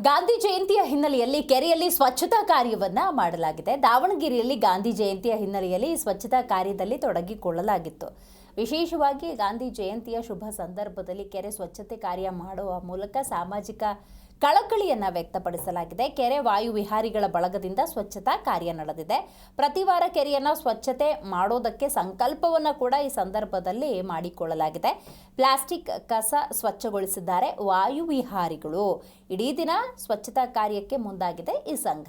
ಗಾಂಧಿ ಜಯಂತಿಯ ಹಿನ್ನೆಲೆಯಲ್ಲಿ ಕೆರೆಯಲ್ಲಿ ಸ್ವಚ್ಛತಾ ಕಾರ್ಯವನ್ನ ಮಾಡಲಾಗಿದೆ. ದಾವಣಗೆರೆಯಲ್ಲಿ ಗಾಂಧಿ ಜಯಂತಿಯ ಹಿನ್ನೆಲೆಯಲ್ಲಿ ಸ್ವಚ್ಛತಾ ಕಾರ್ಯದಲ್ಲಿ ತೊಡಗಿಕೊಳ್ಳಲಾಗಿತ್ತು. ವಿಶೇಷವಾಗಿ ಗಾಂಧಿ ಜಯಂತಿಯ ಶುಭ ಸಂದರ್ಭದಲ್ಲಿ ಕೆರೆ ಸ್ವಚ್ಛತೆ ಕಾರ್ಯ ಮಾಡುವ ಮೂಲಕ ಸಾಮಾಜಿಕ ಕಳಕಳಿಯನ್ನ ವ್ಯಕ್ತಪಡಿಸಲಾಗಿದೆ. ಕೆರೆ ವಾಯು ವಿಹಾರಿಗಳ ಬಳಗದಿಂದ ಸ್ವಚ್ಛತಾ ಕಾರ್ಯ ನಡೆದಿದೆ. ಪ್ರತಿ ವಾರ ಕೆರೆಯನ್ನ ಸ್ವಚ್ಛತೆ ಮಾಡೋದಕ್ಕೆ ಸಂಕಲ್ಪವನ್ನ ಕೂಡ ಈ ಸಂದರ್ಭದಲ್ಲಿ ಮಾಡಿಕೊಳ್ಳಲಾಗಿದೆ. ಪ್ಲಾಸ್ಟಿಕ್ ಕಸ ಸ್ವಚ್ಛಗೊಳಿಸಿದ್ದಾರೆ ವಾಯು ವಿಹಾರಿಗಳು. ಇಡೀ ದಿನ ಸ್ವಚ್ಛತಾ ಕಾರ್ಯಕ್ಕೆ ಮುಂದಾಗಿದೆ ಈ ಸಂಘ.